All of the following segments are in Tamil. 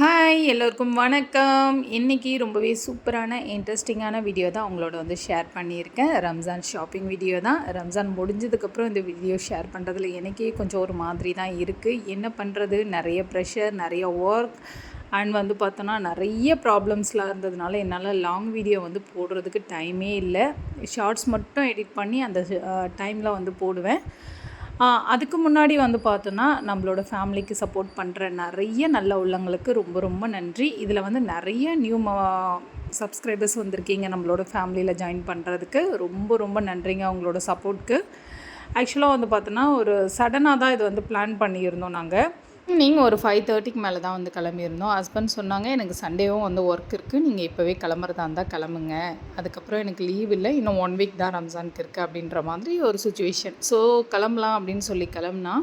ஹாய் எல்லோருக்கும் வணக்கம். இன்றைக்கி ரொம்பவே சூப்பரான இன்ட்ரெஸ்டிங்கான வீடியோ தான் உங்களோட வந்து ஷேர் பண்ணியிருக்கேன். ரம்ஜான் ஷாப்பிங் வீடியோ தான். ரம்ஜான் முடிஞ்சதுக்கப்புறம் இந்த வீடியோ ஷேர் பண்ணுறதுல எனக்கே கொஞ்சம் ஒரு மாதிரி தான் இருக்குது என்ன பண்ணுறது நிறைய ப்ரெஷர் நிறைய ஒர்க் அண்ட் வந்து பார்த்தோன்னா நிறைய ப்ராப்ளம்ஸ்லாம் இருந்ததுனால என்னால் லாங் வீடியோ வந்து போடுறதுக்கு டைமே இல்லை. ஷார்ட்ஸ் மட்டும் எடிட் பண்ணி அந்த டைமில் வந்து போடுவேன். அதுக்கு முன்னாடி வந்து பார்த்தோன்னா நம்மளோட ஃபேமிலிக்கு சப்போர்ட் பண்ணுற நிறைய நல்ல உள்ளங்களுக்கு ரொம்ப ரொம்ப நன்றி. இதில் வந்து நிறைய நியூ சப்ஸ்கிரைபர்ஸ் வந்திருக்கீங்க நம்மளோட ஃபேமிலியில் ஜாயின் பண்ணுறதுக்கு ரொம்ப ரொம்ப நன்றிங்க அவங்களோட சப்போர்ட்க்கு ஆக்சுவலாக வந்து பார்த்தோன்னா ஒரு சடனாக தான் இது வந்து பிளான் பண்ணியிருந்தோம் நாங்கள் நீங்கள் ஒரு ஃபைவ் தேர்ட்டிக்கு மேலே தான் வந்து கிளம்பியிருந்தோம். ஹஸ்பண்ட் சொன்னாங்க எனக்கு சண்டேவும் வந்து ஒர்க் இருக்குது நீங்கள் இப்போவே கிளம்புறதா இருந்தால் கிளம்புங்க. அதுக்கப்புறம் எனக்கு லீவ் இல்லை. இன்னும் ஒன் வீக் தான் ரம்ஜானுக்கு இருக்குது அப்படின்ற மாதிரி ஒரு சுச்சுவேஷன் ஸோ கிளம்பலாம் அப்படின்னு சொல்லி கிளம்புனா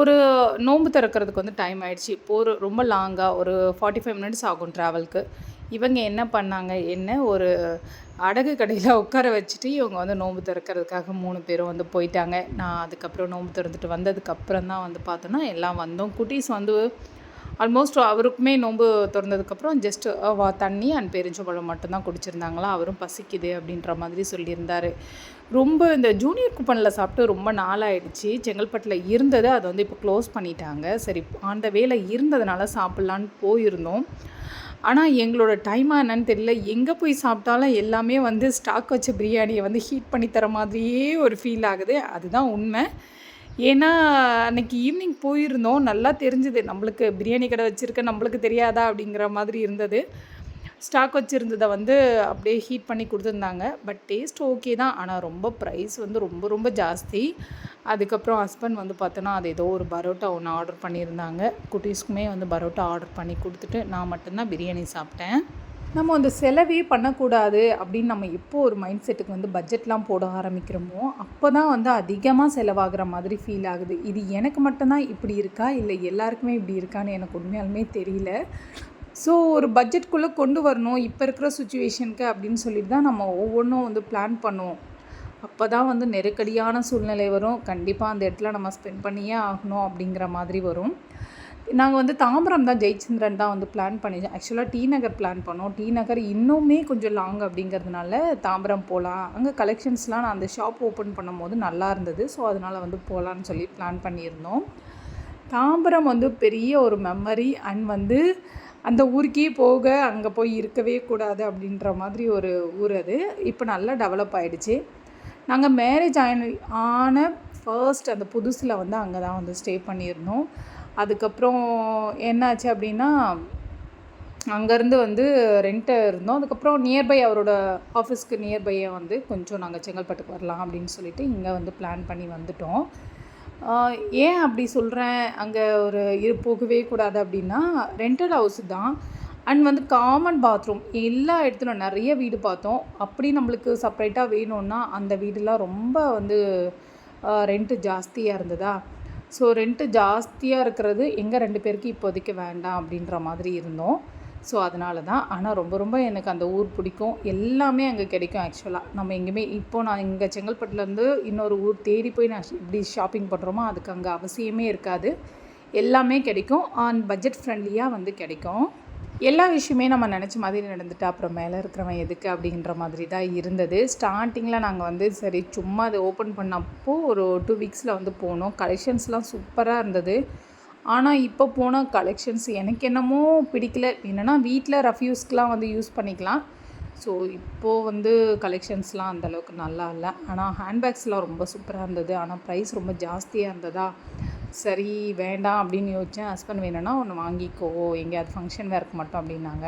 ஒரு நோன்பு திறக்கிறதுக்கு வந்து டைம் ஆகிடுச்சி இப்போ ஒரு ரொம்ப லாங்காக ஒரு ஃபார்ட்டி ஃபைவ் மினிட்ஸ் ஆகும் ட்ராவலுக்கு இவங்க என்ன பண்ணாங்க? என்ன ஒரு அடகு கடையில் உட்கார வச்சுட்டு இவங்க வந்து நோன்பு திறக்கிறதுக்காக மூணு பேரும் வந்து போயிட்டாங்க. நான் அதுக்கப்புறம் நோன்பு திறந்துட்டு வந்ததுக்கப்புறம் தான் வந்து பார்த்தோன்னா எல்லாம் வந்தோம். குட்டீஸ் வந்து ஆல்மோஸ்ட் அவருக்குமே நோன்பு திறந்ததுக்கப்புறம் ஜஸ்ட் தண்ணி அண்ட் பெருஞ்சம்பழம் மட்டும்தான் குடிச்சிருந்தாங்களா? அவரும் பசிக்குது அப்படின்ற மாதிரி சொல்லியிருந்தார். ரொம்ப இந்த ஜூனியர் கூப்பனில் சாப்பிட்டு ரொம்ப நாளாயிடுச்சு. செங்கல்பட்டில் இருந்தது அதை வந்து இப்போ க்ளோஸ் பண்ணிட்டாங்க. சரி அந்த வேலை இருந்ததுனால சாப்பிட்லான்னு போயிருந்தோம். ஆனால் எங்களோட டைமாக என்னன்னு தெரியல. எங்கே போய் சாப்பிட்டாலும் எல்லாமே வந்து ஸ்டாக் வச்ச பிரியாணியை வந்து ஹீட் பண்ணி தர மாதிரியே ஒரு ஃபீல் ஆகுது. அதுதான் உண்மை. ஏன்னா அன்றைக்கி ஈவினிங் போயிருந்தோம். நல்லா தெரிஞ்சுது. நம்மளுக்கு பிரியாணி கடை வச்சுருக்க நம்மளுக்கு தெரியாதா அப்படிங்கிற மாதிரி இருந்தது. ஸ்டாக் வச்சுருந்ததை வந்து அப்படியே ஹீட் பண்ணி கொடுத்துருந்தாங்க. பட் டேஸ்ட் ஓகே தான். ஆனால் ரொம்ப ப்ரைஸ் வந்து ரொம்ப ரொம்ப ஜாஸ்தி. அதுக்கப்புறம் ஹஸ்பண்ட் வந்து பார்த்தோன்னா அது ஏதோ ஒரு பரோட்டா ஒன்று ஆர்டர் பண்ணியிருந்தாங்க. குட்டீஸ்க்குமே வந்து பரோட்டா ஆர்டர் பண்ணி கொடுத்துட்டு நான் மட்டும்தான் பிரியாணி சாப்பிட்டேன். நம்ம அந்த செலவே பண்ணக்கூடாது அப்படின்னு நம்ம எப்போ ஒரு மைண்ட் செட்டுக்கு வந்து பட்ஜெட்லாம் போட ஆரம்பிக்கிறோமோ அப்போ தான் வந்து அதிகமாக செலவாகிற மாதிரி ஃபீல் ஆகுது. இது எனக்கு மட்டும்தான் இப்படி இருக்கா? இல்லை எல்லாருக்குமே இப்படி இருக்கான்னு எனக்கு உண்மையாலுமே தெரியல. ஸோ ஒரு பட்ஜெட்குள்ளே கொண்டு வரணும் இப்போ இருக்கிற சுச்சுவேஷனுக்கு அப்படின்னு சொல்லிட்டு தான் நம்ம ஒவ்வொன்றும் வந்து பிளான் பண்ணுவோம். அப்போ தான் வந்து நெருக்கடியான சூழ்நிலை வரும். கண்டிப்பாக அந்த இடத்துல நம்ம ஸ்பெண்ட் பண்ணியே ஆகணும் அப்படிங்கிற மாதிரி வரும். நாங்கள் வந்து தாம்பரம் தான் ஜெயச்சந்திரன் தான் வந்து பிளான் பண்ணி ஆக்சுவலாக டி நகர் பிளான் பண்ணோம். டி நகர் இன்னுமே கொஞ்சம் லாங் அப்படிங்கிறதுனால தாம்பரம் போகலாம் அங்கே கலெக்ஷன்ஸ்லாம் நான் அந்த ஷாப் ஓப்பன் பண்ணும்போது நல்லா இருந்தது. ஸோ அதனால் வந்து போகலான்னு சொல்லி பிளான் பண்ணியிருந்தோம். தாம்பரம் வந்து பெரிய ஒரு மெமரி அண்ட் வந்து அந்த ஊருக்கே போக அங்கே போய் இருக்கவே கூடாது அப்படின்ற மாதிரி ஒரு ஊர் அது. இப்போ நல்லா டெவலப் ஆகிடுச்சு நாங்கள் மேரேஜ் ஆன ஆன ஃபர்ஸ்ட் அந்த புதுசில் வந்து அங்கே தான் வந்து ஸ்டே பண்ணியிருந்தோம். அதுக்கப்புறம் என்னாச்சு அப்படின்னா அங்கேருந்து வந்து ரெண்ட்டு இருந்தோம். அதுக்கப்புறம் நியர்பை அவரோட ஆஃபீஸ்க்கு நியர்பையை வந்து கொஞ்சம் நாங்கள் செங்கல்பட்டுக்கு வரலாம் அப்படின்னு சொல்லிட்டு இங்கே வந்து பிளான் பண்ணி வந்துட்டோம். ஏன் அப்படி சொல்கிறேன் அங்கே ஒரு இரு போகவே கூடாது அப்படின்னா ரெண்டல் ஹவுஸ் தான். அண்ட் வந்து காமன் பாத்ரூம் எல்லா இடத்துலையும் நிறைய வீடு பார்த்தோம். அப்படி நம்மளுக்கு செப்பரேட்டாக வேணும்னா அந்த வீடுலாம் ரொம்ப வந்து ரெண்ட்டு ஜாஸ்தியாக இருந்ததா? ஸோ ரெண்ட்டு ஜாஸ்தியாக இருக்கிறது எங்கள் ரெண்டு பேருக்கு இப்போதைக்கு வேண்டாம் அப்படின்ற மாதிரி இருந்தோம். ஸோ அதனால தான். ஆனால் ரொம்ப ரொம்ப எனக்கு அந்த ஊர் பிடிக்கும். எல்லாமே அங்கே கிடைக்கும் ஆக்சுவலாக நம்ம எங்கேயுமே இப்போது நான் இங்கே செங்கல்பட்டுலேருந்து இன்னொரு ஊர் தேடி போய் நான் இப்படி ஷாப்பிங் பண்ணுறோமோ அதுக்கு அங்கே அவசியமே இருக்காது. எல்லாமே கிடைக்கும். அண்ட் பட்ஜெட் ஃப்ரெண்ட்லியாக வந்து கிடைக்கும். எல்லா விஷயமே நம்ம நினச்ச மாதிரி நடந்துட்டு அப்புறம் மேலே இருக்கிறவன் எதுக்கு அப்படின்ற மாதிரி தான் இருந்தது. ஸ்டார்டிங்கில் நாங்கள் வந்து சரி சும்மா அதை ஓப்பன் பண்ணப்போ ஒரு டூ வீக்ஸில் வந்து போனோம். கலெக்ஷன்ஸ்லாம் சூப்பராக இருந்தது. ஆனால் இப்போ போன கலெக்ஷன்ஸ் எனக்கு என்னமோ பிடிக்கல. என்னென்னா வீட்டில் ரஃப்யூஸ்க்கெலாம் வந்து யூஸ் பண்ணிக்கலாம். ஸோ இப்போது வந்து கலெக்ஷன்ஸ்லாம் அந்தளவுக்கு நல்லா இல்லை. ஆனால் ஹேண்ட்பேக்ஸ்லாம் ரொம்ப சூப்பராக இருந்தது. ஆனால் ப்ரைஸ் ரொம்ப ஜாஸ்தியாக இருந்ததா? சரி வேண்டாம் அப்படின்னு யோசித்தேன் ஹஸ்பண்ட் வேணும்னா ஒன்று வாங்கிக்கோ. எங்கேயாவது ஃபங்க்ஷன் வேர்க்கு மட்டும் அப்படின்னாங்க.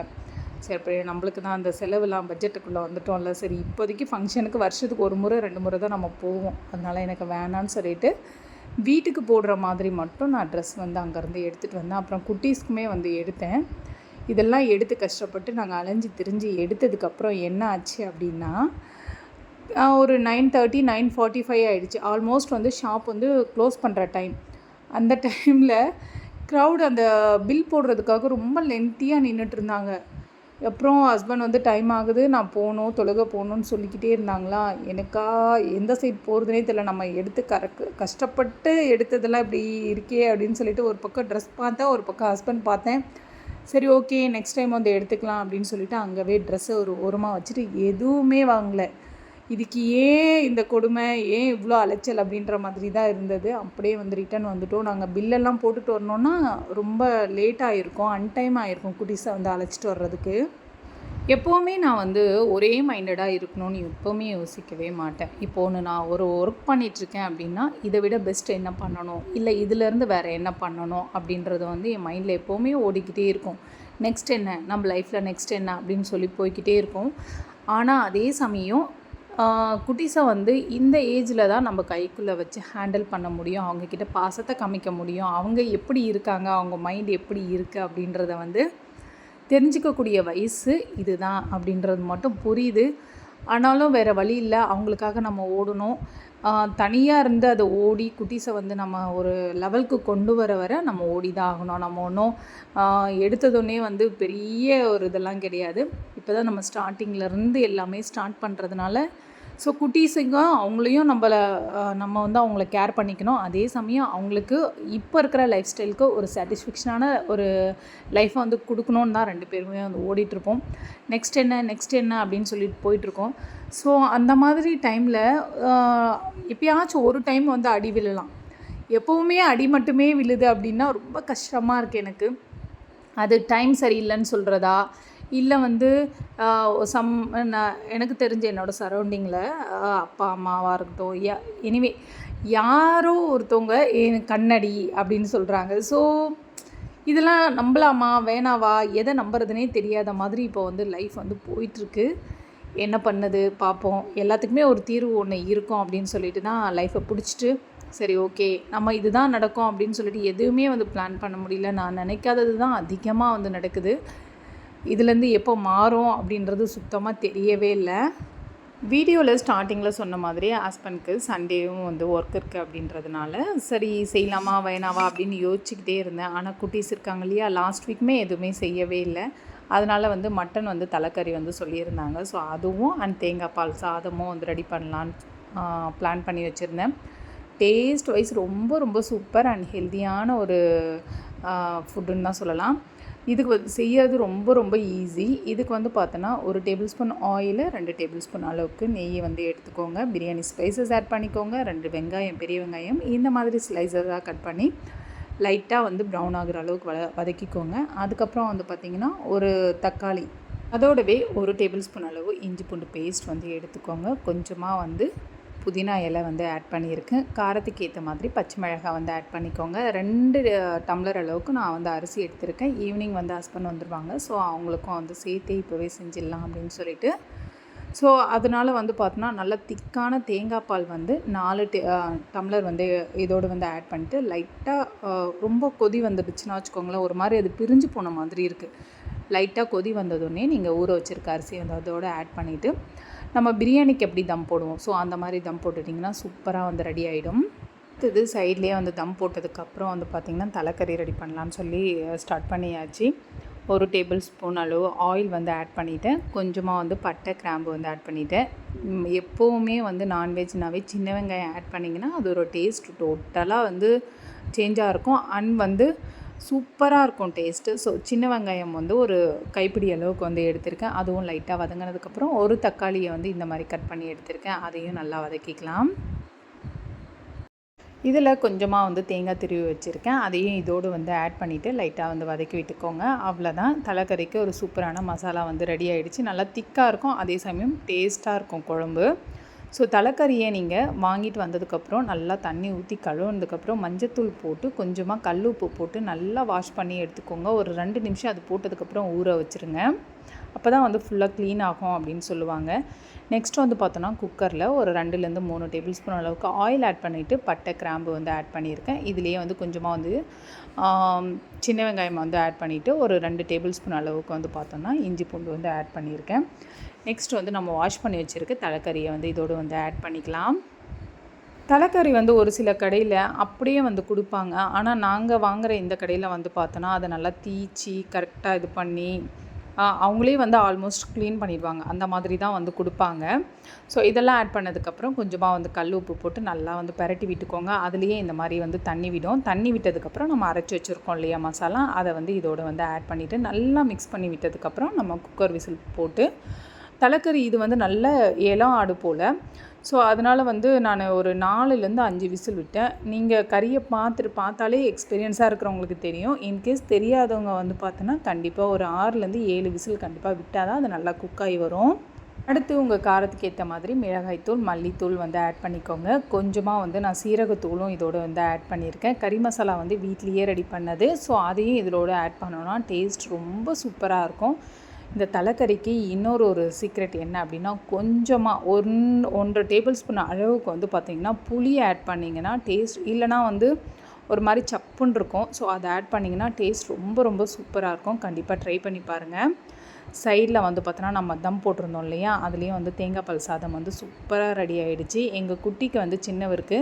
சரி இப்போ நம்மளுக்கு தான் அந்த செலவுலாம் பட்ஜெட்டுக்குள்ளே வந்துட்டோம்ல. சரி இப்போதைக்கு ஃபங்க்ஷனுக்கு வருஷத்துக்கு ஒரு முறை ரெண்டு முறை தான் நம்ம போவோம். அதனால் எனக்கு வேணான்னு சொல்லிட்டு வீட்டுக்கு போடுற மாதிரி மட்டும் நான் ட்ரெஸ் வந்து அங்கேருந்து எடுத்துகிட்டு வந்தேன். அப்புறம் குட்டீஸ்க்குமே வந்து எடுத்தேன். இதெல்லாம் எடுத்து கஷ்டப்பட்டு நாங்கள் அலைஞ்சு திரிஞ்சு எடுத்ததுக்கப்புறம் என்ன ஆச்சு அப்படின்னா ஒரு nine thirty nine forty five ஆகிடுச்சு ஆல்மோஸ்ட் வந்து ஷாப் வந்து க்ளோஸ் பண்ணுற டைம் அந்த டைமில் க்ரௌட் அந்த பில் போடுறதுக்காக ரொம்ப லென்த்தியாக நின்றுட்டு இருந்தாங்க. அப்புறம் ஹஸ்பண்ட் வந்து டைம் ஆகுது நான் போகணும் தொழுக போகணும்னு சொல்லிக்கிட்டே இருந்தாங்களா? எனக்கா எந்த சைட் போகிறதுனே தெரியல. நம்ம எடுத்து கறக்கு கஷ்டப்பட்டு எடுத்ததெல்லாம் இப்படி இருக்கே அப்படின்னு சொல்லிட்டு ஒரு பக்கம் ட்ரெஸ் பார்த்தேன் ஒரு பக்கம் ஹஸ்பண்ட் பார்த்தேன். சரி ஓகே நெக்ஸ்ட் டைம் வந்து எடுத்துக்கலாம் அப்படின்னு சொல்லிட்டு அங்கேவே ட்ரெஸ்ஸை ஒரு ஓரமாக வச்சுட்டு எதுவுமே வாங்கலை. இதுக்கு ஏன் இந்த கொடுமை? ஏன் இவ்வளோ அலைச்சல் அப்படின்ற மாதிரி தான் இருந்தது. அப்படியே வந்து ரிட்டன் வந்துட்டோம். நாங்கள் பில்லெல்லாம் போட்டுட்டு வரணுன்னா ரொம்ப லேட் ஆகிருக்கும் அன்டைம் ஆகிருக்கும் குட்டீஸை வந்து அழைச்சிட்டு வர்றதுக்கு. எப்போவுமே நான் வந்து ஒரே மைண்டடாக இருக்கணும்னு எப்போவுமே யோசிக்கவே மாட்டேன். இப்போ ஒன்று நான் ஒரு ஒர்க் பண்ணிகிட்ருக்கேன் அப்படின்னா இதை விட பெஸ்ட்டு என்ன பண்ணணும்? இல்லை இதிலேருந்து வேறு என்ன பண்ணணும்? அப்படின்றது வந்து என் மைண்டில் எப்போவுமே ஓடிக்கிட்டே இருக்கும். நெக்ஸ்ட் என்ன? நம்ம லைஃப்பில் நெக்ஸ்ட் என்ன? அப்படின்னு சொல்லி போய்கிட்டே இருக்கும் ஆனால் அதே சமயம் குட்டீஸை வந்து இந்த ஏஜில் தான் நம்ம கைக்குள்ளே வச்சு ஹேண்டில் பண்ண முடியும். அவங்கக்கிட்ட பாசத்தை காமிக்க முடியும். அவங்க எப்படி இருக்காங்க அவங்க மைண்ட் எப்படி இருக்குது அப்படின்றத வந்து தெரிஞ்சிக்கக்கூடிய வயசு இதுதான் அப்படின்றது மட்டும் புரியுது. ஆனாலும் வேறு வழி இல்லை. அவங்களுக்காக நம்ம ஓடணும். தனியாக இருந்து அதை ஓடி குட்டீஸை வந்து நம்ம ஒரு லெவலுக்கு கொண்டு வர வர நம்ம ஓடி தான் ஆகணும். நம்ம ஒன்றும் எடுத்ததுன்னே வந்து பெரிய ஒரு இதெல்லாம் கிடையாது. இப்போ தான் நம்ம ஸ்டார்டிங்லேருந்து எல்லாமே ஸ்டார்ட் பண்ணுறதுனால ஸோ குட்டீஸுங்க அவங்களையும் நம்மளை நம்ம வந்து அவங்கள கேர் பண்ணிக்கணும். அதே சமயம் அவங்களுக்கு இப்போ இருக்கிற லைஃப் ஸ்டைலுக்கு ஒரு சாட்டிஸ்ஃபேக்ஷனான ஒரு லைஃப்பை வந்து கொடுக்கணுன்னு தான் ரெண்டு பேருமே வந்து ஓடிட்டுருப்போம் நெக்ஸ்ட் என்ன நெக்ஸ்ட் என்ன அப்படின்னு சொல்லிட்டு போயிட்டுருக்கோம் ஸோ அந்த மாதிரி டைமில் எப்பயாச்சும் ஒரு டைம் வந்து அடி விழலாம். எப்போவுமே அடி மட்டுமே விழுது அப்படின்னா ரொம்ப கஷ்டமாக இருக்குது எனக்கு. அது டைம் சரியில்லைன்னு சொல்கிறதா இல்லை வந்து சம் நான் எனக்கு தெரிஞ்ச என்னோடய சரௌண்டிங்கில் அப்பா அம்மாவாக இருக்கட்டும் யா எனிவே யாரோ ஒருத்தவங்க என் கண்ணடி அப்படின்னு சொல்கிறாங்க ஸோ இதெல்லாம் நம்பலாமா? வேணாவா? எதை நம்புறதுனே தெரியாத மாதிரி இப்போ வந்து லைஃப் வந்து போயிட்டுருக்கு. என்ன பண்ணுது? பார்ப்போம். எல்லாத்துக்குமே ஒரு தீர்வு ஒன்று இருக்கும் அப்படின்னு சொல்லிட்டு தான் லைஃப்பை பிடிச்சிட்டு சரி ஓகே நம்ம இதுதான் நடக்கும் அப்படின்னு சொல்லிட்டு எதுவுமே வந்து பிளான் பண்ண முடியல நான் நினைக்காதது தான் அதிகமாக வந்து நடக்குது. இதுலேருந்து எப்போ மாறும் அப்படின்றது சுத்தமாக தெரியவே இல்லை. வீடியோவில் ஸ்டார்டிங்கில் சொன்ன மாதிரி ஹஸ்பண்ட்க்கு சண்டேவும் வந்து ஒர்க் இருக்குது அப்படின்றதுனால சரி செய்யலாமா வேணாவா அப்படின்னு யோசிச்சுக்கிட்டே இருந்தேன். ஆனால் குட்டீஸ் இருக்காங்க இல்லையா லாஸ்ட் வீக்குமே எதுவுமே செய்யவே இல்லை. அதனால் வந்து மட்டன் வந்து தலைக்கறி வந்து சொல்லியிருந்தாங்க. ஸோ அதுவும் அண்ட் தேங்காய் பால் சாதமும் வந்து ரெடி பண்ணலான்னு பிளான் பண்ணி வச்சுருந்தேன். டேஸ்ட் வைஸ் ரொம்ப ரொம்ப சூப்பர் அண்ட் ஹெல்த்தியான ஒரு ஃபுட்டுன்னு தான் சொல்லலாம். இதுக்கு செய்யறது ரொம்ப ரொம்ப ஈஸி இதுக்கு வந்து பார்த்தோன்னா ஒரு டேபிள் ஸ்பூன் ஆயில் ரெண்டு டேபிள் ஸ்பூன் அளவுக்கு நெய் வந்து எடுத்துக்கோங்க. பிரியாணி ஸ்பைசஸ் ஆட் பண்ணிக்கோங்க. ரெண்டு வெங்காயம் பெரிய வெங்காயம் இந்த மாதிரி ஸ்லைசஸாக கட் பண்ணி லைட்டாக வந்து ப்ரௌன் ஆகிற அளவுக்கு வத வதக்கிக்கோங்க. அதுக்கப்புறம் வந்து பார்த்திங்கன்னா ஒரு தக்காளி அதோடவே ஒரு டேபிள் ஸ்பூன் அளவு இஞ்சி பூண்டு பேஸ்ட் வந்து எடுத்துக்கோங்க. கொஞ்சமாக வந்து புதினா இலை வந்து ஆட் பண்ணியிருக்கேன் காரத்துக்கு ஏற்ற மாதிரி பச்சை மிளகாய் வந்து ஆட் பண்ணிக்கோங்க. ரெண்டு டம்ளர் அளவுக்கு நான் வந்து அரிசி எடுத்திருக்கேன். ஈவினிங் வந்து ஹஸ்பண்ட் வந்துடுவாங்க ஸோ அவங்களுக்கும் வந்து சேர்த்தே இப்போவே செஞ்சிடலாம் அப்படின்னு சொல்லிட்டு. ஸோ அதனால் வந்து பார்த்தோன்னா நல்லா திக்கான தேங்காய் பால் வந்து நாலு டே டம்ளர் வந்து இதோடு வந்து ஆட் பண்ணிட்டு லைட்டாக ரொம்ப கொதி வந்துடுச்சுன்னா வச்சுக்கோங்களேன் ஒரு மாதிரி அது பிரிஞ்சு போன மாதிரி இருக்குது லைட்டாக கொதி வந்ததுடனே நீங்கள் ஊற வச்சுருக்க அரிசி வந்து அதோடு ஆட் பண்ணிவிட்டு நம்ம பிரியாணிக்கு எப்படி தம் போடுவோம்? ஸோ அந்த மாதிரி தம் போட்டுட்டிங்கன்னா சூப்பராக வந்து ரெடி ஆகிடும் இது சைட்லேயே வந்து தம் போட்டதுக்கப்புறம் வந்து பார்த்திங்கன்னா தலைக்கறி ரெடி பண்ணலான்னு சொல்லி ஸ்டார்ட் பண்ணியாச்சு. ஒரு டேபிள் ஸ்பூன் அளவு ஆயில் வந்து ஆட் பண்ணிவிட்டேன் கொஞ்சமாக வந்து பட்டை கிராம்பு வந்து ஆட் பண்ணிவிட்டேன் எப்போவுமே வந்து நான்வெஜ்னாவே சின்ன வெங்காயம் ஆட் பண்ணிங்கன்னா அது ஒரு டேஸ்ட் டோட்டலாக வந்து சேஞ்சாக இருக்கும். அண்ட் வந்து சூப்பராக இருக்கும் டேஸ்ட்டு ஸோ சின்ன வெங்காயம் வந்து ஒரு கைப்பிடி அளவுக்கு வந்து எடுத்திருக்கேன். அதுவும் லைட்டாக வதங்கினதுக்கப்புறம் ஒரு தக்காளியை வந்து இந்த மாதிரி கட் பண்ணி எடுத்திருக்கேன். அதையும் நல்லா வதக்கிக்கலாம். இதில் கொஞ்சமாக வந்து தேங்காய் திருவி வச்சுருக்கேன். அதையும் இதோடு வந்து ஆட் பண்ணிவிட்டு லைட்டாக வந்து வதக்கி விட்டுக்கோங்க. அவ்வளோதான் தலைக்கறிக்கு ஒரு சூப்பரான மசாலா வந்து ரெடி ஆகிடுச்சு நல்லா திக்காக இருக்கும். அதே சமயம் டேஸ்ட்டாக இருக்கும் குழம்பு. ஸோ தலைக்கறியை நீங்கள் வாங்கிட்டு வந்ததுக்கப்புறம் நல்லா தண்ணி ஊற்றி கழுவுனதுக்கப்புறம் மஞ்சத்தூள் போட்டு கொஞ்சமாக கல் உப்பு போட்டு நல்லா வாஷ் பண்ணி எடுத்துக்கோங்க. ஒரு ரெண்டு நிமிஷம் அது போட்டதுக்கப்புறம் ஊற வச்சுருங்க. அப்போ தான் வந்து ஃபுல்லாக க்ளீன் ஆகும் அப்படின்னு சொல்லுவாங்க. நெக்ஸ்ட் வந்து பார்த்தோன்னா குக்கரில் ஒரு ரெண்டுலேருந்து மூணு டேபிள் ஸ்பூன் அளவுக்கு ஆயில் ஆட் பண்ணிவிட்டு பட்டை கிராம்பு வந்து ஆட் பண்ணியிருக்கேன். இதுலேயே வந்து கொஞ்சமாக வந்து சின்ன வெங்காயம் வந்து ஆட் பண்ணிவிட்டு ஒரு ரெண்டு டேபிள் ஸ்பூன் அளவுக்கு வந்து பார்த்தோன்னா இஞ்சி பூண்டு வந்து ஆட் பண்ணியிருக்கேன். நெக்ஸ்ட் வந்து நம்ம வாஷ் பண்ணி வச்சுருக்க தலைக்கறியை வந்து இதோடு வந்து ஆட் பண்ணிக்கலாம். தலைக்கறி வந்து ஒரு சில கடையில் அப்படியே வந்து கொடுப்பாங்க. ஆனால் நாங்கள் வாங்குகிற இந்த கடையில் வந்து பார்த்தோன்னா அதை நல்லா தீச்சி கரெக்டாக இது பண்ணி அவங்களே வந்து ஆல்மோஸ்ட் க்ளீன் பண்ணிடுவாங்க. அந்த மாதிரி தான் வந்து கொடுப்பாங்க. ஸோ இதெல்லாம் ஆட் பண்ணதுக்கப்புறம் கொஞ்சமாக வந்து கல் உப்பு போட்டு நல்லா வந்து பரட்டி விட்டுக்கோங்க. அதுலேயே இந்த மாதிரி வந்து தண்ணி விடும். தண்ணி விட்டதுக்கப்புறம் நம்ம அரைச்சி வச்சுருக்கோம் இல்லையா மசாலா? அதை வந்து இதோடு வந்து ஆட் பண்ணிவிட்டு நல்லா மிக்ஸ் பண்ணி விட்டதுக்கப்புறம் நம்ம குக்கர் விசில் போட்டு தலைக்கறி இது வந்து நல்ல ஏலம் ஆடு போல். ஸோ அதனால் வந்து நான் ஒரு நாலுலேருந்து அஞ்சு விசில் விட்டேன். நீங்கள் கறியை பார்த்துட்டு பார்த்தாலே எக்ஸ்பீரியன்ஸாக இருக்கிறவங்களுக்கு தெரியும். இன்கேஸ் தெரியாதவங்க வந்து பார்த்தோன்னா கண்டிப்பாக ஒரு ஆறுலேருந்து ஏழு விசில் கண்டிப்பாக விட்டால் தான் அது நல்லா குக்காகி வரும். அடுத்து உங்கள் காரத்துக்கு ஏற்ற மாதிரி மிளகாய்த்தூள் மல்லித்தூள் வந்து ஆட் பண்ணிக்கோங்க. கொஞ்சமாக வந்து நான் சீரகத்தூளும் இதோட வந்து ஆட் பண்ணியிருக்கேன். கறி மசாலா வந்து வீட்லேயே ரெடி பண்ணது. ஸோ அதையும் இதோட ஆட் பண்ணோன்னா டேஸ்ட் ரொம்ப சூப்பராக இருக்கும். இந்த தலைக்கறிக்கு இன்னொரு ஒரு சீக்ரெட் என்ன அப்படின்னா கொஞ்சமாக ஒன் ஒன்றரை டேபிள் ஸ்பூன் அளவுக்கு வந்து பார்த்திங்கன்னா புளி ஆட் பண்ணிங்கன்னா டேஸ்ட் இல்லைனா வந்து ஒரு மாதிரி சப்புன்னு இருக்கும். ஸோ அதை ஆட் பண்ணிங்கன்னா டேஸ்ட் ரொம்ப ரொம்ப சூப்பராக இருக்கும். கண்டிப்பாக ட்ரை பண்ணி பாருங்கள் சைடில் வந்து பார்த்தோன்னா நம்ம தம் போட்டிருந்தோம் இல்லையா? அதுலேயும் வந்து தேங்காய் பால் சாதம் வந்து சூப்பராக ரெடி ஆகிடுச்சு எங்கள் குட்டிக்கு வந்து சின்னவருக்கு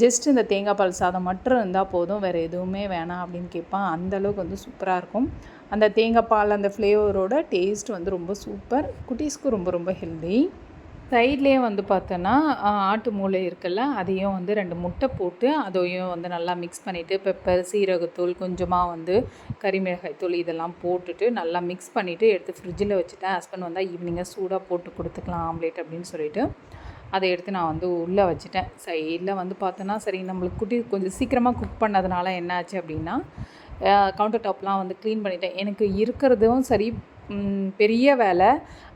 ஜஸ்ட் இந்த தேங்காய் பால் சாதம் மட்டும் இருந்தால் போதும். வேறு எதுவுமே வேணாம் அப்படின்னு கேட்பான் அந்தளவுக்கு வந்து சூப்பராக இருக்கும். அந்த தேங்காய் பால் அந்த ஃப்ளேவரோட டேஸ்ட் வந்து ரொம்ப சூப்பர் குட்டீஸ்க்கு ரொம்ப ரொம்ப ஹெல்தி சைட்லேயே வந்து பார்த்தோன்னா ஆட்டு மூளை இருக்குல்ல அதையும் வந்து ரெண்டு முட்டை போட்டு அதையும் வந்து நல்லா மிக்ஸ் பண்ணிவிட்டு பெப்பர் சீரகத்தூள் கொஞ்சமாக வந்து கறிமிளகாய் தூள் இதெல்லாம் போட்டுட்டு நல்லா மிக்ஸ் பண்ணிவிட்டு எடுத்து ஃப்ரிட்ஜில் வச்சுட்டேன். ஹஸ்பண்ட் வந்தால் ஈவினிங்காக சூடாக போட்டு கொடுத்துக்கலாம் ஆம்லேட் அப்படின்னு சொல்லிட்டு. அதை எடுத்து நான் வந்து உள்ளே வச்சுட்டேன். சைடில் வந்து பார்த்தோன்னா சரி நம்மளுக்கு குட்டி கொஞ்சம் சீக்கிரமாக குக் பண்ணதுனால என்ன ஆச்சு அப்படின்னா கவுண்டர் டாப்லாம் வந்து க்ளீன் பண்ணிட்டேன். எனக்கு இருக்கிறதும் சரி பெரிய வேலை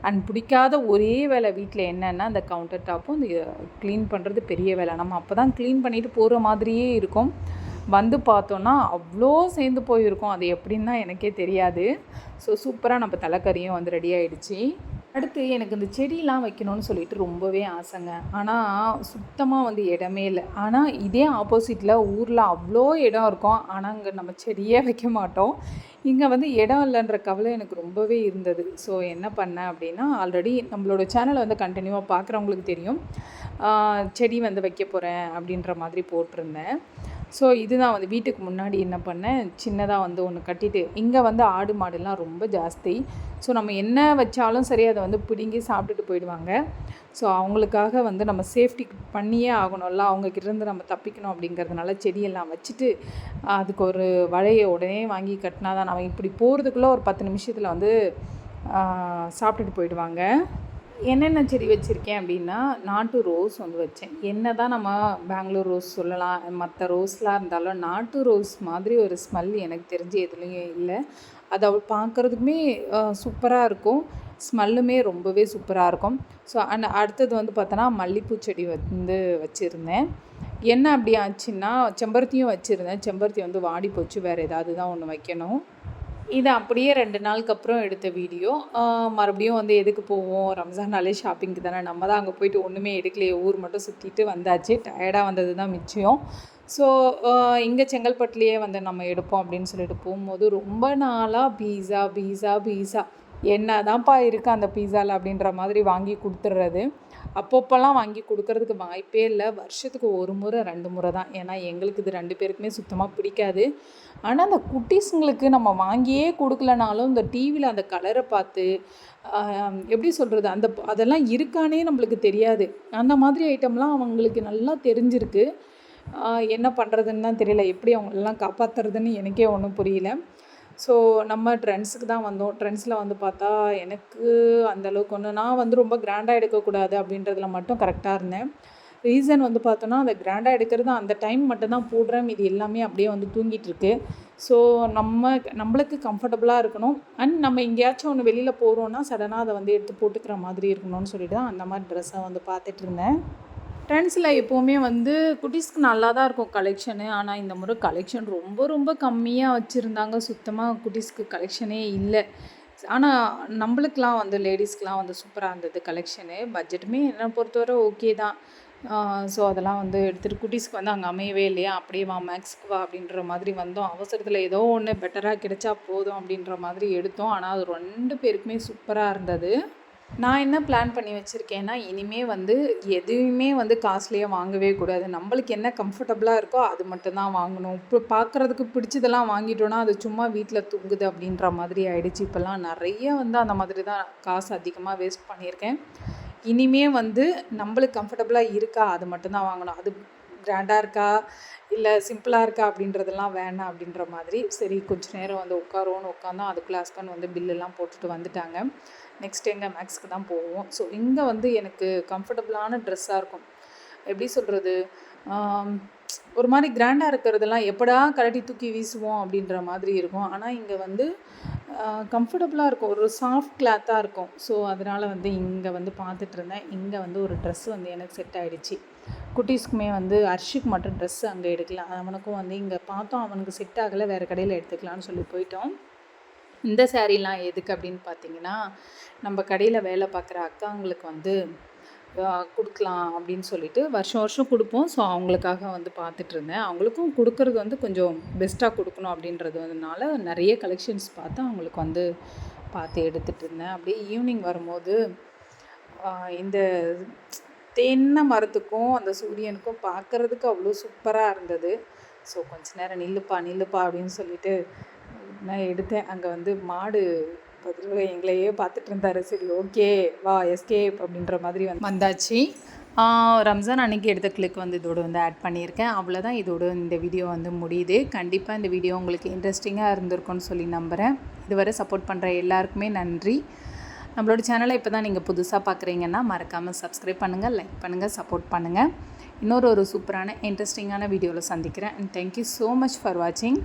அண்ட் பிடிக்காத ஒரே வேலை வீட்டில் என்னென்னா அந்த கவுண்டர் டாப்பும் இந்த க்ளீன் பண்ணுறது பெரிய வேலை. நம்ம அப்போ தான் க்ளீன் பண்ணிவிட்டு போகிற மாதிரியே இருக்கும். வந்து பார்த்தோன்னா அவ்வளோ சேர்ந்து போயிருக்கோம். அது எப்படின்னா எனக்கே தெரியாது. ஸோ சூப்பராக நம்ம தலைக்கறியும் வந்து ரெடி ஆகிடுச்சி அடுத்து எனக்கு இந்த செடியெலாம் வைக்கணும்னு சொல்லிட்டு ரொம்பவே ஆசைங்க. ஆனால் சுத்தமாக வந்து இடமே இல்லை. ஆனால் இதே ஆப்போசிட்டில் ஊரில் அவ்வளோ இடம் இருக்கும். ஆனால் அங்கே நம்ம செடியே வைக்க மாட்டோம். இங்கே வந்து இடம் இல்லைன்ற கவலை எனக்கு ரொம்பவே இருந்தது. ஸோ என்ன பண்ணேன் அப்படின்னா ஆல்ரெடி நம்மளோட சேனலை வந்து கண்டினியூவாக பார்க்குறவங்களுக்கு தெரியும். செடி வந்து வைக்க போகிறேன் அப்படின்ற மாதிரி போட்டிருந்தேன். ஸோ இதுதான் வந்து வீட்டுக்கு முன்னாடி என்ன பண்ணேன்? சின்னதாக வந்து ஒன்று கட்டிட்டு இங்கே வந்து ஆடு மாடுலாம் ரொம்ப ஜாஸ்தி. ஸோ நம்ம என்ன வச்சாலும் சரி அதை வந்து பிடுங்கி சாப்பிட்டுட்டு போயிடுவாங்க. ஸோ அவங்களுக்காக வந்து நம்ம சேஃப்டி பண்ணியே ஆகணும்ல. அவங்கக்கிட்டேருந்து நம்ம தப்பிக்கணும் அப்படிங்கிறதுனால செடியெல்லாம் வச்சுட்டு அதுக்கு ஒரு வழையை உடனே வாங்கி கட்டினா தான் நம்ம இப்படி போகிறதுக்குள்ளே ஒரு பத்து நிமிஷத்தில் வந்து சாப்பிட்டுட்டு போயிடுவாங்க. என்னென்ன செடி வச்சுருக்கேன் அப்படின்னா நாட்டு ரோஸ் வந்து வச்சேன். என்ன தான் நம்ம பெங்களூர் ரோஸ் சொல்லலாம் மற்ற ரோஸ்லாம் இருந்தாலும் நாட்டு ரோஸ் மாதிரி ஒரு ஸ்மெல் எனக்கு தெரிஞ்சு எதுலேயும் இல்லை. அது அவள் பார்க்குறதுக்குமே சூப்பராக இருக்கும். ஸ்மெல்லுமே ரொம்பவே சூப்பராக இருக்கும். ஸோ அண்ட் அடுத்தது வந்து பார்த்தோன்னா மல்லிப்பூ செடி வந்து வச்சுருந்தேன். என்ன அப்படி ஆச்சுன்னா செம்பருத்தியும் வச்சுருந்தேன். செம்பருத்தி வந்து வாடி போச்சு. வேறு ஏதாவது தான் ஒன்று வைக்கணும். இது அப்படியே ரெண்டு நாளுக்கு அப்புறம் எடுத்த வீடியோ. மறுபடியும் வந்து எதுக்கு போவோம்? ரம்ஜானாலே ஷாப்பிங்க்கு தானே? நம்ம தான் அங்கே போயிட்டு ஒன்றுமே எடுக்கலையே. ஊர் மட்டும் சுற்றிட்டு வந்தாச்சு. டயர்டாக வந்தது தான் மிச்சம். ஸோ இங்கே செங்கல்பட்டுலேயே வந்து நம்ம எடுப்போம் அப்படின்னு சொல்லிட்டு போகும்போது ரொம்ப நாளாக பீஸா பீஸா பீஸா. என்ன தான்ப்பா இருக்குது அந்த பீஸாவில் அப்படின்ற மாதிரி வாங்கி கொடுத்துட்றது அப்பப்போல்லாம் வாங்கி கொடுக்கறதுக்கு வாய்ப்பே இல்லை. வருஷத்துக்கு ஒரு முறை ரெண்டு முறை தான். ஏன்னா எங்களுக்கு இது ரெண்டு பேருக்குமே சுத்தமாக பிடிக்காது. ஆனால் அந்த குட்டீஸுங்களுக்கு நம்ம வாங்கியே கொடுக்கலனாலும் இந்த டிவியில் அந்த கலரை பார்த்து எப்படி சொல்கிறது அந்த அதெல்லாம் இருக்கானே நம்மளுக்கு தெரியாது. அந்த மாதிரி ஐட்டம்லாம் அவங்களுக்கு நல்லா தெரிஞ்சிருக்கு. என்ன பண்ணுறதுன்னு தான் தெரியல. எப்படி அவங்களெல்லாம் காப்பாற்றுறதுன்னு எனக்கே ஒன்றும் புரியல. ஸோ நம்ம ட்ரெண்ட்ஸுக்கு தான் வந்தோம். ட்ரெண்ட்ஸில் வந்து பார்த்தா எனக்கு அந்தளவுக்கு ஒன்று நான் வந்து ரொம்ப கிராண்டாக எடுக்கக்கூடாது அப்படின்றதுல மட்டும் கரெக்டாக இருந்தேன். ரீசன் வந்து பார்த்தோன்னா அந்த கிராண்டாக எடுக்கிறது அந்த டைம் மட்டும்தான் போடுறேன். இது எல்லாமே அப்படியே வந்து தூங்கிட்டு இருக்கு. ஸோ நம்ம நம்மளுக்கு கம்ஃபர்டபுளாக இருக்கணும். அண்ட் நம்ம எங்கேயாச்சும் ஒன்று வெளியில் போகிறோன்னா சடனாக அதை வந்து எடுத்து போட்டுக்கிற மாதிரி இருக்கணும்னு சொல்லிட்டு தான் அந்த மாதிரி ட்ரெஸ்ஸை வந்து பார்த்துட்டு இருந்தேன். ட்ரெண்ட்ஸில் எப்போவுமே வந்து குட்டீஸ்க்கு நல்லா தான் இருக்கும் கலெக்ஷனு ஆனால் இந்த முறை கலெக்ஷன் ரொம்ப ரொம்ப கம்மியாக வச்சுருந்தாங்க. சுத்தமாக குட்டீஸ்க்கு கலெக்ஷனே இல்லை. ஆனால் நம்மளுக்கெலாம் வந்து லேடிஸ்க்கெலாம் வந்து சூப்பராக இருந்தது கலெக்ஷனு பட்ஜெட்டுமே என்னை பொறுத்தவரை ஓகே தான். ஸோ அதெல்லாம் வந்து எடுத்துகிட்டு குட்டீஸ்க்கு வந்து அங்கே அமையவே இல்லையா? அப்படியே வா மேக்ஸ்க்கு வா அப்படின்ற மாதிரி வந்தோம். அவசரத்தில் ஏதோ ஒன்று பெட்டராக கிடைச்சா போதும் அப்படின்ற மாதிரி எடுத்தோம். ஆனால் அது ரெண்டு பேருக்குமே சூப்பராக இருந்தது. நான் என்ன பிளான் பண்ணி வச்சுருக்கேன்னா இனிமேல் வந்து எதுவுமே வந்து காஸ்ட்லியாக வாங்கவே கூடாது. நம்மளுக்கு என்ன கம்ஃபர்டபுளாக இருக்கோ அது மட்டும்தான் வாங்கணும். இப்போ பார்க்குறதுக்கு பிடிச்சதெல்லாம் வாங்கிட்டோன்னா அது சும்மா வீட்டில் தூங்குது அப்படின்ற மாதிரி ஆயிடுச்சு. இப்போல்லாம் நிறைய வந்து அந்த மாதிரி தான் காசு அதிகமாக வேஸ்ட் பண்ணியிருக்கேன். இனிமே வந்து நம்மளுக்கு கம்ஃபர்டபுளாக இருக்கா அது மட்டும்தான் வாங்கணும். அது கிராண்டாக இருக்கா? இல்லை சிம்பிளாக இருக்கா அப்படின்றதெல்லாம் வேணாம் அப்படின்ற மாதிரி. சரி கொஞ்ச நேரம் வந்து உட்காரோன்னு உட்காந்தோம் அதுக்குள்ளே ஹஸ்பண்ட் வந்து பில்லெல்லாம் போட்டுட்டு வந்துட்டாங்க. நெக்ஸ்ட் எங்கள் மேக்ஸ்க்கு தான் போவோம். ஸோ இங்கே வந்து எனக்கு கம்ஃபர்டபுளான ட்ரெஸ்ஸாக இருக்கும். எப்படி சொல்கிறது ஒரு மாதிரி கிராண்டாக இருக்கிறதெல்லாம் எப்படா கழட்டி தூக்கி வீசுவோம் அப்படின்ற மாதிரி இருக்கும். ஆனால் இங்கே வந்து கம்ஃபர்டபுளாக இருக்கும். ஒரு சாஃப்ட் கிளாத்தாக இருக்கும். ஸோ அதனால் வந்து இங்கே வந்து பார்த்துட்டு இருந்தேன். இங்கே வந்து ஒரு ட்ரெஸ் வந்து எனக்கு செட் ஆகிடுச்சி குட்டீஸ்க்குமே வந்து அர்ஷுக்கு மட்டும் ட்ரெஸ்ஸு அங்கே எடுக்கலாம். அவனுக்கும் வந்து இங்கே பார்த்தோம் அவனுக்கு செட் ஆகலை வேறு கடையில் எடுத்துக்கலான்னு சொல்லி போயிட்டோம். இந்த சேரீலாம் எதுக்கு அப்படின்னு பார்த்தீங்கன்னா நம்ம கடையில் வேலை பார்க்குற அக்காங்களுக்கு வந்து கொடுக்கலாம் அப்படின்னு சொல்லிட்டு வருஷம் வருஷம் கொடுப்போம். ஸோ அவங்களுக்காக வந்து பார்த்துட்டு இருந்தேன். அவங்களுக்கும் கொடுக்கறது வந்து கொஞ்சம் பெஸ்ட்டாக கொடுக்கணும் அப்படின்றதுனால நிறைய கலெக்ஷன்ஸ் பார்த்து அவங்களுக்கு வந்து பார்த்து எடுத்துகிட்டு இருந்தேன். அப்படியே ஈவினிங் வரும்போது இந்த தென்னை மரத்துக்கும் அந்த சூரியனுக்கும் பார்க்குறதுக்கு அவ்வளோ சூப்பராக இருந்தது. ஸோ கொஞ்ச நேரம் நில்லுப்பா நில்லுப்பா அப்படின்னு சொல்லிட்டு நான் எடுத்தேன். அங்கே வந்து மாடு பதில் எங்களையே பார்த்துட்டு இருந்தார். சரி ஓகே வா எஸ்கேப் அப்படின்ற மாதிரி வந்து வந்தாச்சு. ரம்ஜான் அன்னைக்கு எடுத்த கிளிக் வந்து இதோட வந்து ஆட் பண்ணியிருக்கேன். அவ்வளோதான் இதோட இந்த வீடியோ வந்து முடியுது. கண்டிப்பாக இந்த வீடியோ உங்களுக்கு இன்ட்ரெஸ்டிங்காக இருந்திருக்கும்னு சொல்லி நம்புகிறேன் இதுவரை சப்போர்ட் பண்ணுற எல்லாருக்குமே நன்றி. நம்மளோட சேனலை இப்போ தான் நீங்கள் புதுசாக பார்க்குறீங்கன்னா மறக்காமல் சப்ஸ்கிரைப் பண்ணுங்கள் லைக் பண்ணுங்கள் சப்போர்ட் பண்ணுங்கள். இன்னொரு ஒரு சூப்பரான இன்ட்ரெஸ்டிங்கான வீடியோவில் சந்திக்கிறேன். And thank you so much for வாட்சிங்